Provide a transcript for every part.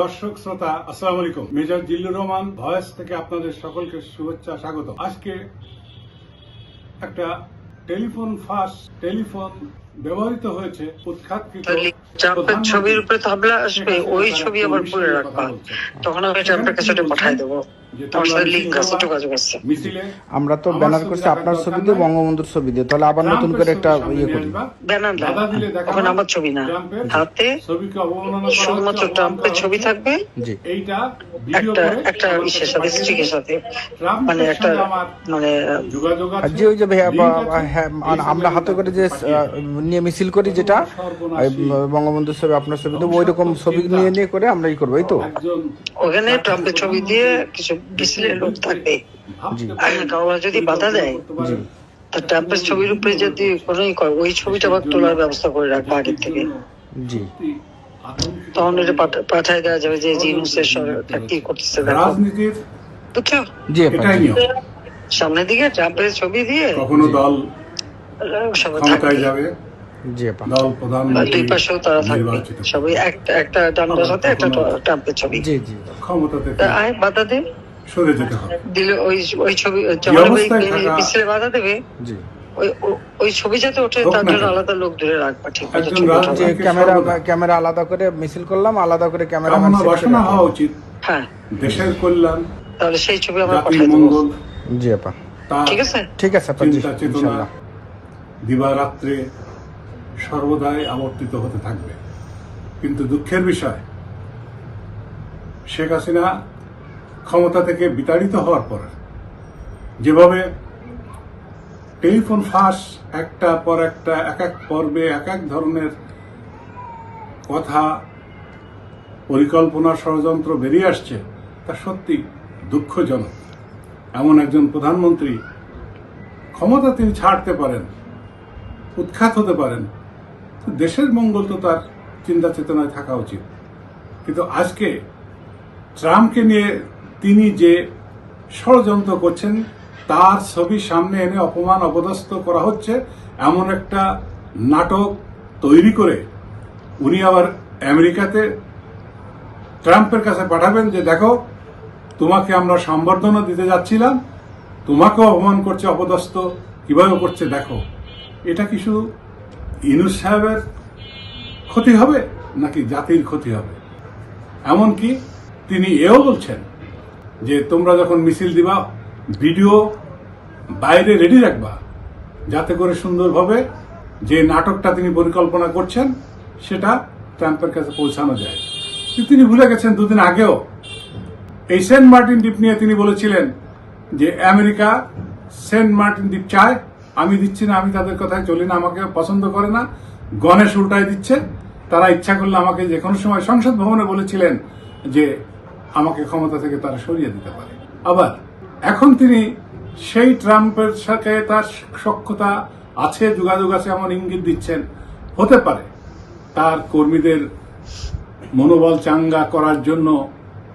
দর্শক, শ্রোতা, আসসালাম আলাইকুম। মেজর জিল্লুর রহমান, ভয়েস থেকে আপনাদের সকলকে শুভেচ্ছা, স্বাগত। আজকে একটা টেলিফোন ফার্স্ট টেলিফোন ব্যবহৃত হয়েছে উৎখাতকৃত ট্রাম্পের ছবির উপরে তাবলা আসবে ওই ছবি আবার পরে রাখবা। তখন আমি কাছে দেবো। মিছিলে আমরা তো ব্যানার করছি আপনার ছবি দিয়ে বঙ্গবন্ধুর ছবি দিয়ে। তাহলে আবার নতুন করে একটা ইয়ে করি ব্যানার না বাধা দিলে দেখানো ওখানে আমার ছবি না। হাতে শুধুমাত্র ট্রাম্পের ছবি থাকবে। জি। এইটা ভিডিও একটা একটা ইসের সাথে পাঠিয়ে স্টিকের সাথে। মানে একটা মানে যোগাযোগ আর যে ওই যে ভাইয়া। হ্যাঁ, আমরা হাতে করে যে পাঠিয়ে নিয়ে মিছিল করি যেটা ওই বঙ্গবন্ধুর ছবি আপনার ছবি তো ওই রকম ছবি নিয়ে নিয়ে করে আমরা ই করব এই তো। ওখানে ট্রাম্পের ছবি দিয়ে কিছু মিছিলের লোক থাকবে। আর যদি বাধা দেয়। ট্রাম্পের ছবির উপরে যদি কোনো ওই ছবিটা আবার তোলার ব্যবস্থা করে রাখব আগের থেকে। জি। তখন এটা পাঠা- পাঠায় দেওয়া যাবে যে জিনুসের সরকার কি করতেছে রাজনীতির বুঝছ? জি সামনের দিকে ট্রাম্পের ছবি দিয়ে কখনো দল সবাই ক্ষমতায় যাবে। দল প্রধানমন্ত্রী থাকবে। নির্বাচিত। সবাই একটা একটা ডান্ডার সাথে একটা ট্রাম্পের ছবি। জি জি। ক্ষমতা থেকে আয় বাধা দে। সরে যেতে হবে। দিলে ওই ওই ছবি যখন ওই অবস্থায় বাধা দেবে। জি। ওই ছবি যাতে ওঠে তার জন্য আলাদা লোক রাখবা ঠিক আছে ক্যামেরা ক্যামেরা আলাদা করে মিছিল করলাম আলাদা করে ক্যামেরা বাসনা হওয়া উচিত। হ্যাঁ। দেশের কল্যাণ তাহলে সেই ছবি আমরা পাঠাই দেবো। জি আপা। ঠিক আছে? ঠিক আছে আপা জি চিন্তা দিবারাত্রে সর্বদাই আবর্তিত হতে থাকবে। কিন্তু দুঃখের বিষয়, শেখ হাসিনা ক্ষমতা থেকে বিতাড়িত হওয়ার পর যেভাবে টেলিফোন ফাঁস, একটা পর একটা, এক এক পর্বে, এক এক ধরনের কথা, পরিকল্পনা, ষড়যন্ত্র বেরিয়ে আসছে, তা সত্যি দুঃখজনক। এমন একজন প্রধানমন্ত্রী ক্ষমতা তিনি ছাড়তে পারেন, উৎখাত হতে পারেন দেশের মঙ্গল তো তার চিন্তা চেতনায় থাকা উচিত। কিন্তু আজকে ট্রাম্পকে নিয়ে তিনি যে ষড়যন্ত্র করছেন, তার ছবি সামনে এনে অপমান অপদস্থ করা হচ্ছে, এমন একটা নাটক তৈরি করে উনি আবার আমেরিকাতে ট্রাম্পের কাছে পাঠাবেন যে, দেখো, তোমাকে আমরা সম্বর্ধনা দিতে যাচ্ছিলাম, তোমাকেও অপমান করছে অপদস্থ, কীভাবে করছে, দেখো। এটা কি শুধু ইনুস সাহেবের ক্ষতি হবে নাকি জাতির ক্ষতি হবে? এমনকি তিনি এও বলছেন যে তোমরা যখন মিছিল দিবা, ভিডিও বাইরে রেডি রাখবা, যাতে করে সুন্দরভাবে যে নাটকটা তিনি পরিকল্পনা করছেন, সেটা ট্রাম্পের কাছে পৌঁছানো যায়। তিনি ভুলে গেছেন দুদিন আগেও। এই সেন্ট মার্টিন দ্বীপ নিয়ে তিনি বলেছিলেন যে আমেরিকা সেন্ট মার্টিন দ্বীপ চায় আমি দিচ্ছি না, আমি তাদের কথায় চলি না, আমাকে পছন্দ করে না। গণেশ উল্টায় দিচ্ছে। তারা ইচ্ছা করলে আমাকে যে কোনো সময় সংসদ ভবনে বলেছিলেন যে আমাকে ক্ষমতা থেকে তারা সরিয়ে দিতে পারে। আবার এখন তিনি সেই ট্রাম্পের সাথে তার সক্ষতা আছে, যোগাযোগ আছে এমন ইঙ্গিত দিচ্ছেন। হতে পারে তার কর্মীদের মনোবল চাঙ্গা করার জন্য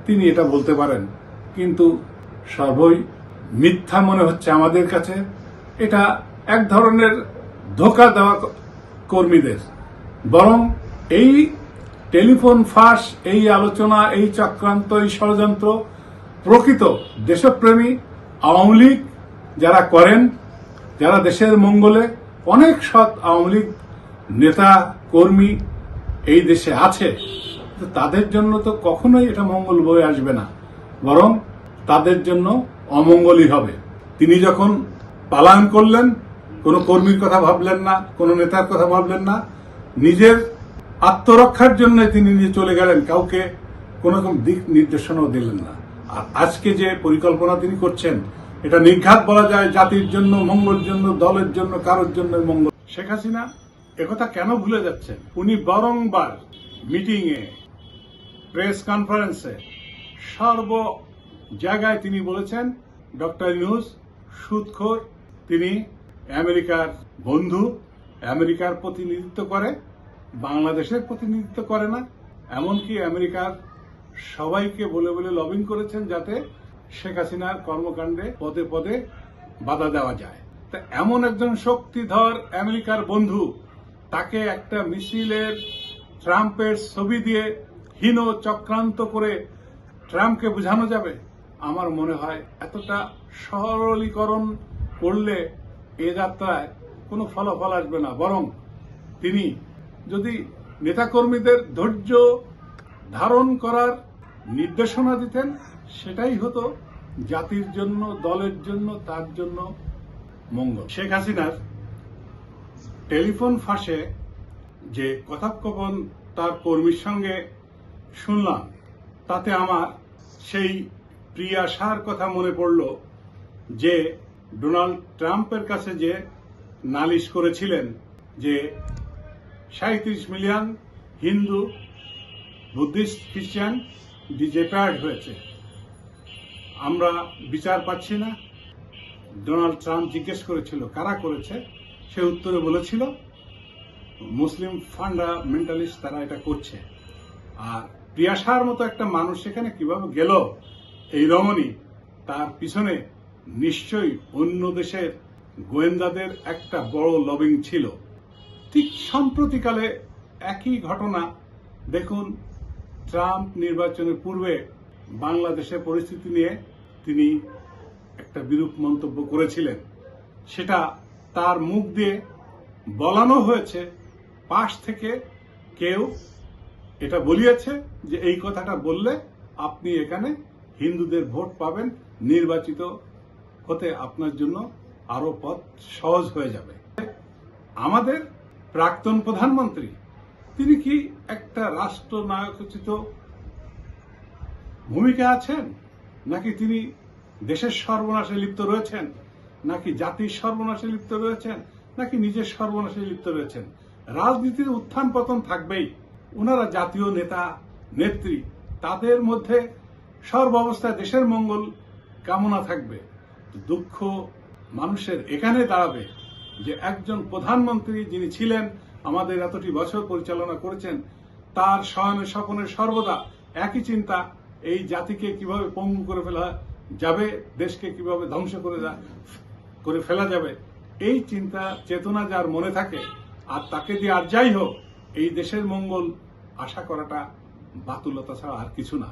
তিনি এটা বলতে পারেন। কিন্তু সর্বই মিথ্যা মনে হচ্ছে আমাদের কাছে। এটা এক ধরনের ধোকা দেওয়া কর্মীদের। বরং এই টেলিফোন ফাঁস, এই আলোচনা, এই চক্রান্ত, এই ষড়যন্ত্র প্রকৃত দেশপ্রেমী, আওয়ামী লীগ যারা করেন, যারা দেশের মঙ্গলে অনেক সৎ আওয়ামী লীগ নেতা, কর্মী এই দেশে আছে তাদের জন্য তো কখনোই এটা মঙ্গল বয়ে আসবে না। বরং তাদের জন্য অমঙ্গলই হবে। তিনি যখন পালায়ন করলেন, কোনো কর্মীর কথা ভাবলেন না, কোনো নেতার কথা ভাবলেন না। নিজের আত্মরক্ষার জন্য তিনি নিয়ে চলে গেলেন, কাউকে কোন রকম দিক নির্দেশনাও দিলেন না। আর আজকে যে পরিকল্পনা তিনি করছেন, এটা নির্ঘাত বলা যায় জাতির জন্য মঙ্গলের জন্য, দলের জন্য, কারোর জন্য মঙ্গল। শেখ হাসিনা একথা কেন ভুলে যাচ্ছেন? উনি বারংবার মিটিং এ প্রেস কনফারেন্সে সর্ব জায়গায় তিনি বলেছেন, ডক্টর নিউজ সুদখোর তিনি আমেরিকার বন্ধু, আমেরিকার প্রতিনিধিত্ব করে, বাংলাদেশের প্রতিনিধিত্ব করে না। এমনকি আমেরিকার সবাইকে বলে বলে লবিং করেছেন যাতে শেখ হাসিনার কর্মকাণ্ডে পদে পদে বাধা দেওয়া যায়। তা এমন একজন শক্তিধর আমেরিকার বন্ধু, তাকে একটা মিছিলের, ট্রাম্পের ছবি দিয়ে হীন চক্রান্ত করে ট্রাম্পকে বোঝানো যাবে? আমার মনে হয় এতটা সরলীকরণ করলে এ যাত্রায় কোনো ফলাফল আসবে না। বরং তিনি যদি নেতাকর্মীদের ধৈর্য ধারণ করার নির্দেশনা দিতেন, সেটাই হতো জাতির জন্য, দলের জন্য, তার জন্য মঙ্গল। শেখ হাসিনার টেলিফোন ফাঁসে যে কথোপকথন তার কর্মীর সঙ্গে শুনলাম, তাতে আমার সেই প্রিয়াশার কথা মনে পড়ল যে ডোনাল্ড ট্রাম্পের কাছে যে নালিশ করেছিলেন যে সাঁত্রিশ মিলিয়ন হিন্দু, বুদ্ধিস্ট, খ্রিস্টান ডিজেপায়ার্ড হয়েছে, আমরা বিচার পাচ্ছি না। ডোনাল্ড ট্রাম্প জিজ্ঞেস করেছিল, কারা করেছে? সে উত্তরে বলেছিল, মুসলিম ফান্ডামেন্টালিস্ট তারা এটা করছে। আর প্রিয়াসার মতো একটা মানুষ সেখানে কীভাবে গেল এই রমণী, তার পিছনে নিশ্চয়ই অন্য দেশের গোয়েন্দাদের একটা বড় লবিং ছিল। ঠিক সম্প্রতিকালে একই ঘটনা, দেখুন, ট্রাম্প নির্বাচনের পূর্বে বাংলাদেশের পরিস্থিতি নিয়ে তিনি একটা বিরূপ মন্তব্য করেছিলেন। সেটা তার মুখ দিয়ে বলানো হয়েছে, পাশ থেকে কেউ এটা বলিয়েছে যে এই কথাটা বললে আপনি এখানে হিন্দুদের ভোট পাবেন, নির্বাচিত হতে আপনার জন্য আরও পথ সহজ হয়ে যাবে। আমাদের প্রাক্তন প্রধানমন্ত্রী, তিনি কি একটা রাষ্ট্রনায়কোচিত ভূমিকা আছেন? নাকি তিনি দেশের সর্বনাশে লিপ্ত রয়েছেন? নাকি জাতির সর্বনাশে লিপ্ত রয়েছেন? নাকি নিজের সর্বনাশে লিপ্ত রয়েছেন? রাজনীতির উত্থান পতন থাকবেই। ওনারা জাতীয় নেতা, নেত্রী, তাদের মধ্যে সর্ব সর্বাবস্থায় দেশের মঙ্গল কামনা থাকবে। দুঃখ মানুষের এখানে দাঁড়াবে যে একজন প্রধানমন্ত্রী যিনি ছিলেন, আমাদের এতটি বছর পরিচালনা করেছেন, তার শয়নে স্বপনে সর্বদা একই চিন্তা, এই জাতিকে কীভাবে পঙ্গু করে ফেলা যাবে, দেশকে কীভাবে ধ্বংস করে করে ফেলা যাবে, এই চিন্তা, চেতনা যার মনে থাকে, আর তাকে দিয়ে আর যাই হোক, এই দেশের মঙ্গল আশা করাটা বাতুলতা ছাড়া আর কিছু না।